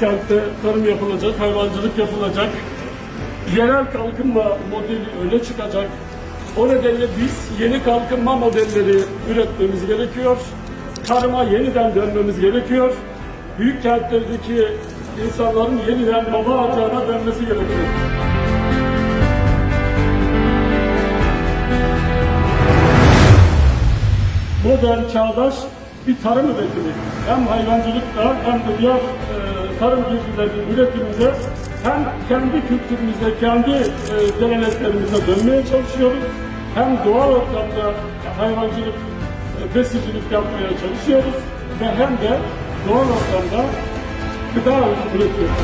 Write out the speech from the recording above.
kentte tarım yapılacak, hayvancılık yapılacak. Yerel kalkınma modeli öne çıkacak. O nedenle biz yeni kalkınma modelleri üretmemiz gerekiyor. Tarıma yeniden dönmemiz gerekiyor. Büyük kentlerdeki insanların yeniden baba ocağına dönmesi gerekiyor. modern, çağdaş bir tarım üretimi. Hem hayvancılıkta hem de diğer tarım girdilerinin üretiminde hem kendi kültürümüze, kendi e, geleneklerimize dönmeye çalışıyoruz. Hem doğal ortamda hayvancılık, e, besicilik yapmaya çalışıyoruz ve hem de doğal ortamda gıda üretiyoruz.